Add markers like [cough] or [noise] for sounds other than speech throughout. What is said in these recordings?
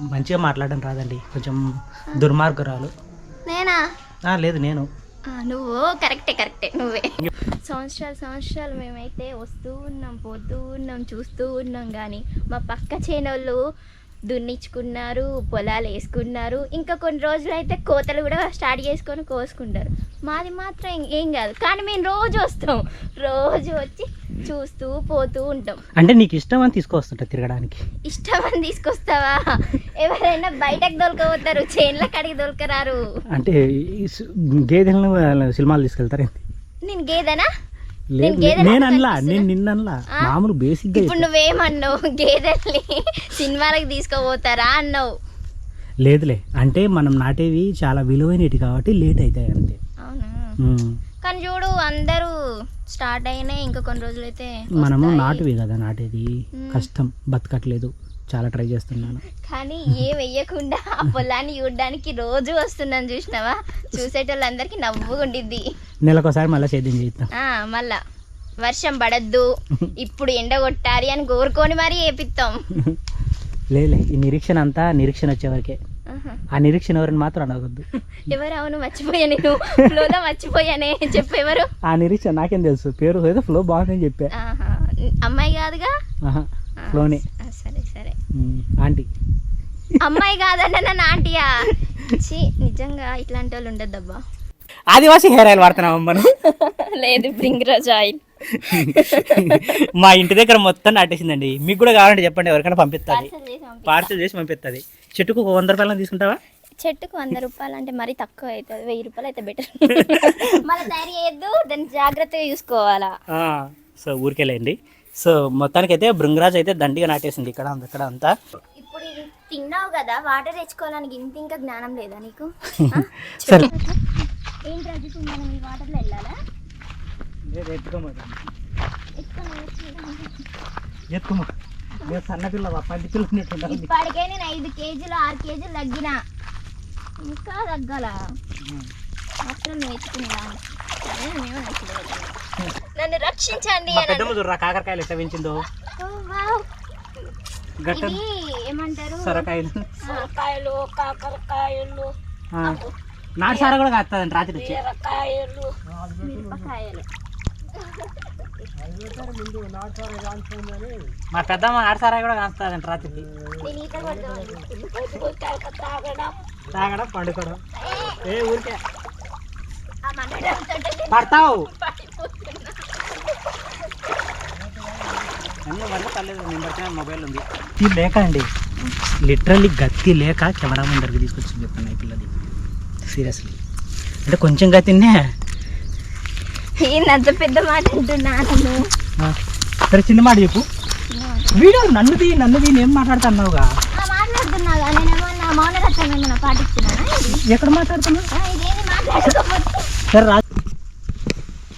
మంచిగా మాట్లాడడం రాదండి. కొంచెం దుర్మార్గురాలు. నేనా? ఆ, లేదు నేను. ఆ, నువ్వు? కరెక్టే కరెక్టే నువ్వే. సంవత్సరాలు సంవత్సరాలు మేమైతే వస్తూ ఉన్నాం పోతూ ఉన్నాం చూస్తూ ఉన్నాం కానీ మా పక్క చేనోళ్ళు దున్నిచ్చుకున్నారు పొలాలు వేసుకున్నారు. ఇంకా కొన్ని రోజులు అయితే కోతలు కూడా స్టార్ట్ చేసుకొని కోసుకుంటారు. మాది మాత్రం ఏం- ఏం కాదు. కానీ మేము రోజు వస్తాం. రోజు వచ్చి చూస్తూ పోతూ ఉంటాం. అంటే నీకు ఇష్టం అని తీసుకొస్తుంటా తిరగడానికి? ఇష్టం అని తీసుకొస్తావా? ఎవరైనా బయటకు దొరకపోతారు చేన్ల కడిగి దొరకరారు. అంటే గేదెలను సినిమాలు తీసుకెళ్తారు నేను గేదెనా? నేను అనలా? నేను నిన్నలా? మామూలు బేసిక్గా ఇప్పుడు నువ్వేమన్నావు? [laughs] గేదెల్ని సినిమాలకు తీసుకుపోతారా అన్నావు. లేదులే అంటే మనం నాటేవి చాలా విలువైనవి కాబట్టి లేట్ అవుతాయి అంతే. కానీ చూడు అందరూ స్టార్ట్ అయినాయి ఇంకా కొన్ని రోజులు అయితే మనము. నాటువి కదా నాటేది. కష్టం బతకట్లేదు. చాలా ట్రై చేస్తున్నాను. కానీ ఏ వెయ్యకుండా ఆ పొలాన్ని చూడడానికి రోజు వస్తున్నాను చూసినావా? చూసేటోళ్ళందరికీ నవ్వు ఉండిద్ది నెలకోసారి మళ్ళీ సేద్యం చేద్దాం ఆ మళ్ళా. వర్షం పడద్దు ఇప్పుడు ఎండ కొట్టాలి అని కోరుకొని మరీ వేపిస్తాం [laughs] లేలే ఈ నిరీక్షణ అంతా నిరీక్షణ వచ్చేవరకే. ఆ నిరీక్షణ ఎవరిని మాత్రం అనవద్దు [laughs] ఎవరు? అవును మర్చిపోయా నేను. ఫ్లోలో మర్చిపోయానే. [laughs] చెప్పేవారు? ఆ నిరీక్షణ నాకేం తెలుసు. పేరు ఏదో ఫ్లో బాగుందని చెప్పా. ఆహా. అమ్మాయి కాదుగా? ఫ్లోనే. సరే సరే. ఆంటీ. అమ్మాయి కాదన్న నన్ను ఆంటీయా? ఛీ నిజంగా ఇట్లాంటి వాళ్ళు ఉండద్దబ్బా. ఆదివాసి హెయిర్ ఆయిల్ వాడుతున్నాం మనం [laughs] లేదు బ్రింగ్రాజ్ ఆయిల్. మా ఇంటి దగ్గర మొత్తం నాటేసిందండి. మీకు కూడా కావాలంటే చెప్పండి ఎవరికైనా పంపిస్తుంది. పార్సల్ చేసి పంపిస్తుంది. చెట్టుకు ఒక వంద రూపాయలు తీసుకుంటావా? చెట్టుకు వంద రూపాయలు అంటే మరీ తక్కువ అవుతుంది. వెయ్యి రూపాయలు అయితే బెటర్ మళ్ళీ తయారు చేయొద్దు దాన్ని జాగ్రత్తగా చూసుకోవాలా. సో ఊరికెళ్ళండి సో మొత్తానికి అయితే బృంగరాజ్ అయితే దండిగా నాటేసింది ఇక్కడ అంత- ఇక్కడ అంతా. ఇప్పుడు తిన్నావు కదా వాటర్ తెచ్చుకోవడానికి ఇంత ఇంకా జ్ఞానం లేదా నీకు? [laughs] సరే. ఏంటి మనం ఈ వాటర్లో వెళ్ళాలా? ఎత్తుము నేను ఇప్పటికే నేను ఐదు కేజీలు ఆరు కేజీలు తగ్గిన. ఇంకా తగ్గాల. నన్ను రక్షించండి పెద్దమ్మ చూడరా కాకరకాయలు ఎట్లా పెంచిందో. గట్ట ఏమంటారు? సొరకాయలు. సొరకాయలు కాకరకాయలు. నాటు సారా కూడా కాస్తుందండి రాత్రి మిరపకాయలు. మా పెద్దమ్మ నాటు సారా కూడా కాస్తుందండి రాత్రికి. తాగడం పండుకోవడం. ఏ ఊరికే. పడతావు. అన్నీ వల్ల పర్లేదు నేను మొబైల్ ఉంది. ఇది లేక అండి. లిటరల్లీ గత్తి లేక కెమెరా ముందరికి తీసుకొచ్చి చెప్పాను ఈ పిల్లది సీరియస్లీ. అంటే కొంచెం గతినే ఏందంత పెద్ద మాట అంటున్నాను. సరే చిన్న మాట చెప్పు. వీడియో నన్నుది నన్నుది నేను మాట్లాడుతున్నావుగా. మాట్లాడుతున్నా నేనేమో నా మౌనరత్నం ఏమైనా పాటిస్తున్నానా ఇది? ఎక్కడ సరే రా.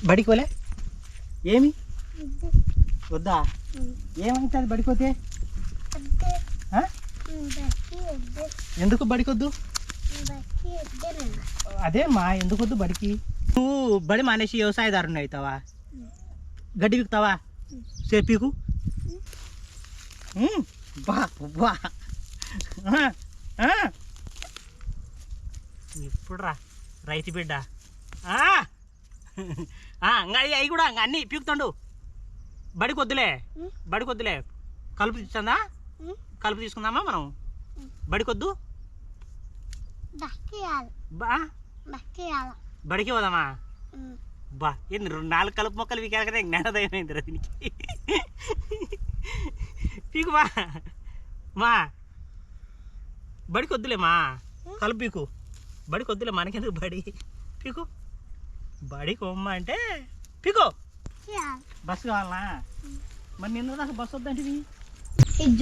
బడికి పోలే? ఏమి? వద్దా? ఏమవుతుంది బడిపోతే ఆ? ఎందుకు బడికొద్దు? అదే మా ఎందుకు వద్దు బడికి? నువ్వు బడి మానేసి వ్యవసాయదారుని అవుతావా గడ్డి పీకుతావా సేపు పీకు ఉమ్, బా బా ఆ, ఆ. ఇప్పుడు రా రైతు బిడ్డ అవి అవి కూడా అన్నీ పీకుతాడు బడికి వద్దులే బడికి వద్దులే కలుపు తీసుకుందా కలుపు తీసుకుందామా మనం బడికొద్దు బా బడికి పోదామా? బా ఏంది రెండు నాలుగు కలుపు మొక్కలు వీకాలి కదా జ్ఞానోదయం అయింది దీనికి. పీకు బా. మా బడికి వద్దులే మా. కలుపు పీకు. బడికి వద్దులే మనకెందుకు బడి? పీకు. బడికి పోమ్మ అంటే పీకో. బస్సు కావాలనా? మరి నిన్న దాకా బస్సు వద్దంటివి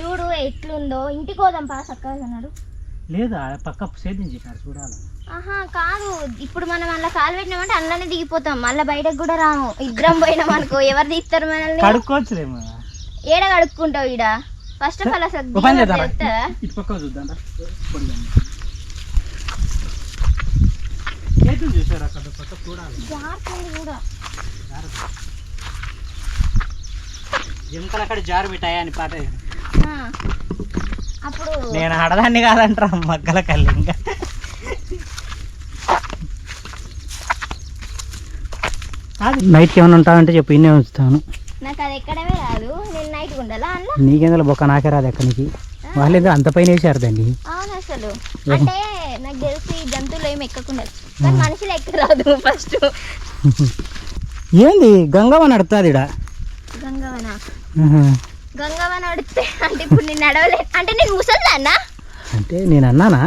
చూడు ఎట్లుందో. ఇంటికి పోదాం పా చక్కగా అన్నాడు. లేదా పక్క సేద్యం చేశారు చూడాలి. ఆహా కాదు. ఇప్పుడు మనం అలా కాలు పెట్టినామంటే అందులోనే దిగిపోతాం. మళ్ళీ బయటకు కూడా రాము. ఇద్దరం పోయినాం అనుకో ఎవరు తీస్తారు మనల్ని? కడుక్కోవచ్చులేమో. ఏడ కడుక్కుంటావు ఈడ? ఫస్ట్ ఆఫ్ ఆల్ అసలు? ఇటు పక్క చూద్దాం. చేతులు చూసారు అక్కడ పక్క చూడాలి. కూడా. జింకలు అక్కడ జారు మిఠాయి అని పాట. అప్పుడు నేను ఆడదాన్ని కాదంటారా మగ్గల కళ్ళు ఇంకా. నైట్కి ఏమైనా ఉంటావంటే చెప్పు ఇన్నే ఉంచుతాను. నాకు అది ఎక్కడమే రాదు నేను నైట్ ఉండాలా అందులో నీకేందులో బొక్క? నాకే రాదు ఎక్కడి నుంచి. వాళ్ళు ఏదో అంత పైన వేసారు దాన్ని. అవును అసలు. అంటే నాకు తెలిసి జంతువులు ఏమి ఎక్కకుండా కానీ మనుషులు ఎక్క రాదు ఫస్ట్ [laughs] ఏంది? గంగవ్వ నడుతుంది ఇడ గంగవన గంగవన అడితే అంటే ఇప్పుడు నేను నడవలే అంటే నేను ముసలిదాన్నా? అంటే నేను అన్నానా?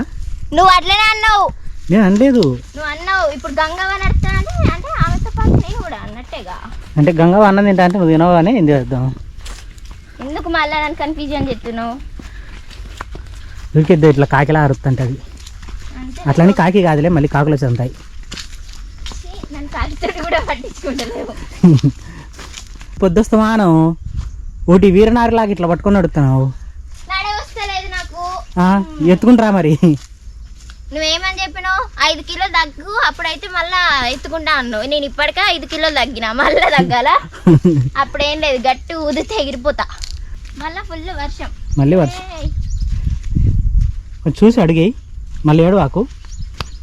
నువ్వు అట్లనే అన్నావు. నేను అనలేదు. నువ్వు అన్నావు ఇప్పుడు గంగవన నడుస్తానంటే అంటే ఆమెతో పాటు నేను కూడా అన్నట్టేగా. అంటే గంగవ్వ అన్నం తింటా అంటే నువ్వు తినవు అని ఏం చేద్దాం? ఎందుకు మళ్ళీ నన్ను కన్ఫ్యూజన్ చెప్తున్నావు దొరికిద్దు ఇట్లా కాకిలా అరుస్తుంటది అంటే అట్లని కాకి కాదులే మళ్ళీ కాకులు చెంతాయి ఛీ, నన్ను కాకితో కూడా పట్టించుకుంటలేవు. [laughs] పొద్దుస్తమానం. ఒకటి వీరనారిలాగా ఇట్లా పట్టుకొని నడుతున్నావు నడే వస్తలేదు నాకు. ఆ, ఎత్తుకుంటారా మరి? నువ్వేమని చెప్పినావు? ఐదు కిలోలు తగ్గు అప్పుడైతే మళ్ళా ఎత్తుకుంటా అన్నావు. నేను ఇప్పటికే ఐదు కిలోలు తగ్గిన మళ్ళా తగ్గాల? [laughs] అప్పుడేం లేదు గట్టి ఊదితే ఎగిరిపోతా. మళ్ళా ఫుల్ వర్షం. మళ్ళీ వర్షం. చూసి అడిగాయి. మళ్ళీ ఏడు ఆకు.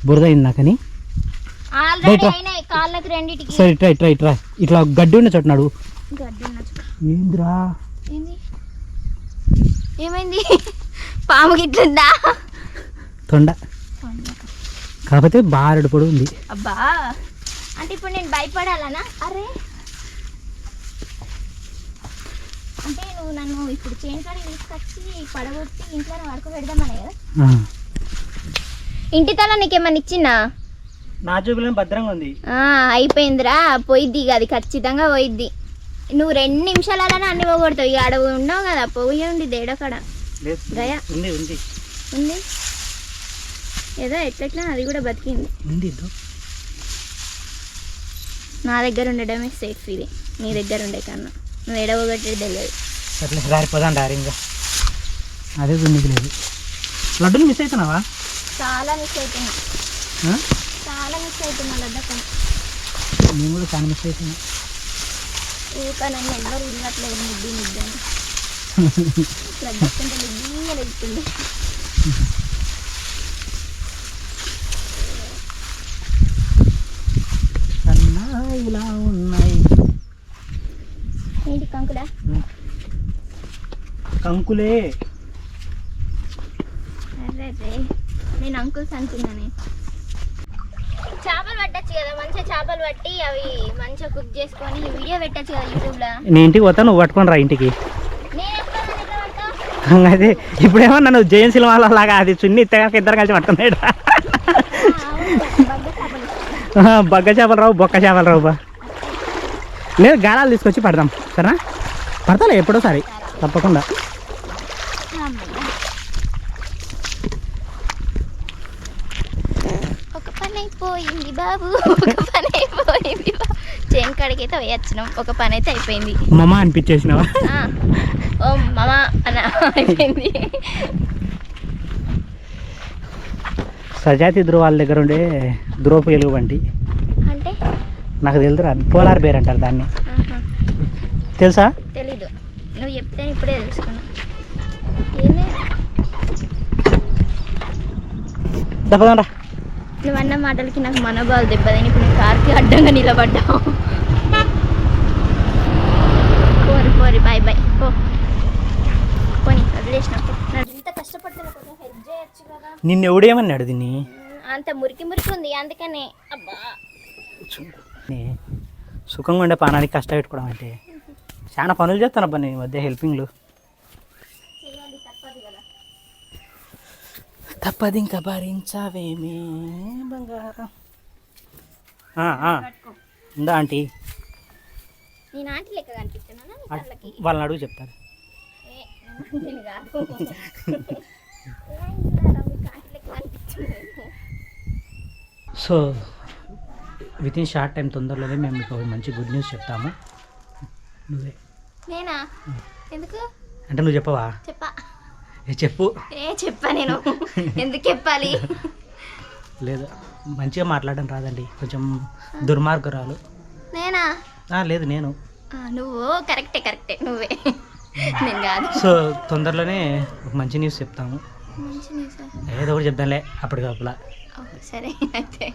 బురద అయింది నాకని ఆల్రెడీ. అయినాయి కాళ్ళకి రెండిటికి. సరే ఇట్రా ఇట్రా ఇట్రా ఇట్లా గడ్డి ఉన్న చోట నడు గడ్డి ఉన్న చోట. ఏంద్రా? ఏంది? ఏమైంది? పాము గిట్లుందా? తొండ. కాకపోతే బారెడు పొడి ఉంది. అబ్బా! అంటే ఇప్పుడు నేను భయపడాలనా? అరే! అంటే నువ్వు నన్ను ఇప్పుడు చేను కాడికి తీసుకొచ్చి పడగొట్టి ఇంట్లో పడుకోబెడదామనే కదా? ఆ. ఇంటి తల నీకేమన్నా ఇచ్చినా నా చూపులేం భద్రంగా ఉంది. ఆ, అయిపోయిందిరా. పోయిద్ది ఇక అది ఖచ్చితంగా పోయిద్ది. నువ్వు రెండు నిమిషాలనే అన్ని పోగొడతావు. ఇక ఆడ ఉన్నావు కదా పోయి ఉండి దేడకాడ గయా? ఉంది ఉంది. ఉంది? ఏదో ఎట్లెట్లా అది కూడా బతికింది. ఉంది. నా దగ్గర ఉండడమే సేఫ్ ఇది. నీ దగ్గర ఉండే కన్నా. నువ్వు ఎడవగొట్టేది తెలియదు. సర్లే దారిపోదాం డారి ఇంకా. అదే ఉంది లేదు. లడ్డూలు మిస్ అవుతున్నావా చాలా మిస్ అవుతున్నా? చాలా మిస్ అవుతున్నా లద్దకం నేను కూడా చాలా మిస్ అవుతున్నా ఊక నన్ను ఎవ్వరు ఇవ్వట్లేదు ముద్దు ముద్దు అని. లద్దకుంటే ముద్దుగా ఇలా ఉన్నాయి. ఏంటి కంకులా? కంకులే. అరే నేను అంకుల్స్ అనుకున్నానే. పట్టచ్చు కదా మంచిగా చేపలు పట్టి అవి మంచిగా కుక్ చేసుకొని వీడియో పెట్టచ్చు కదా యూట్యూబ్లో. నేను ఇంటికి పోతా నువ్వు పట్టుకొని రా ఇంటికి. [laughs] అదే ఇప్పుడేమో నన్ను జైన్ సినిమా లాగా అది చున్ని ఇత్తగా ఇద్దరు కలిసి పట్టుకున్నాడు. [laughs] బగ్గ చేపలు రావు బొక్క చేపలు రావు బా. లేదు గాలాలు తీసుకొచ్చి పడదాం సరేనా? పడతాలే ఎప్పుడోసారి తప్పకుండా ఒక పని అయిపోయింది బాబు ఒక పని అయిపోయింది. చేను కాడికి అయితే వేయచ్చినాం. ఒక పని అయితే అయిపోయింది. మమ్మ అనిపించేసినావా? ఆ, ఓ మామ అన్న అయిపోయింది. సజాతి ధ్రువాల దగ్గర ఉండే ధ్రువపు ఎలుగు వంటి. అంటే? నాకు తెలుదురా పోలార్ బేర్ అంటారు దాన్ని. తెలుసా? తెలీదు. నువ్వు చెప్తే ఇప్పుడే తెలుసుకున్నా. ఏంది తప్పదంరా నువ్వు అన్న మాటలకి నాకు మనోభావాలు దెబ్బతిని ఇప్పుడు నేను కార్కి అడ్డంగా నిలబడ్డావు. పోరి పోరి బాయ్ బాయ్ పో. పోనీ వదిలేసిన పో. నడు. ఇంత కష్టపడుతున్నా కొంచెం హెల్ప్ చేయొచ్చు కదా. నిన్ను ఎవడేమన్నాడు దీన్ని? అంత మురికి మురికి ఉంది అందుకనే. అబ్బా. నే సుఖంగా ఉండే పానానికి కష్టపెట్టుకోవడం అంటే. చాలా పనులు చేస్తాను అబ్బా నేను ఈ మధ్య హెల్పింగ్లు. తప్పది ఇంకా భరించావేమే బంగారం. ఉందా ఆంటీ? వాళ్ళని అడుగు చెప్తారు so within short time తొందరలోనే మేము మీకు మంచి గుడ్ న్యూస్ చెప్తాము. నువ్వే. నేనా? ఎందుకు? అంటే నువ్వు చెప్పవా? చెప్పా. చెప్పు. ఏ చెప్పా నేను. ఎందుకు చెప్పాలి? లేదు మంచిగా మాట్లాడడం రాదండి. కొంచెం దుర్మార్గురాలు. నేనా? లేదు నేను. నువ్వు కరెక్టే కరెక్టే. నువ్వే. నేను కాదు. సో తొందరలోనే ఒక మంచి న్యూస్ చెప్తాము. ఏదో ఒకటి చెప్దాంలే అప్పటికప్పులా. సరే అయితే.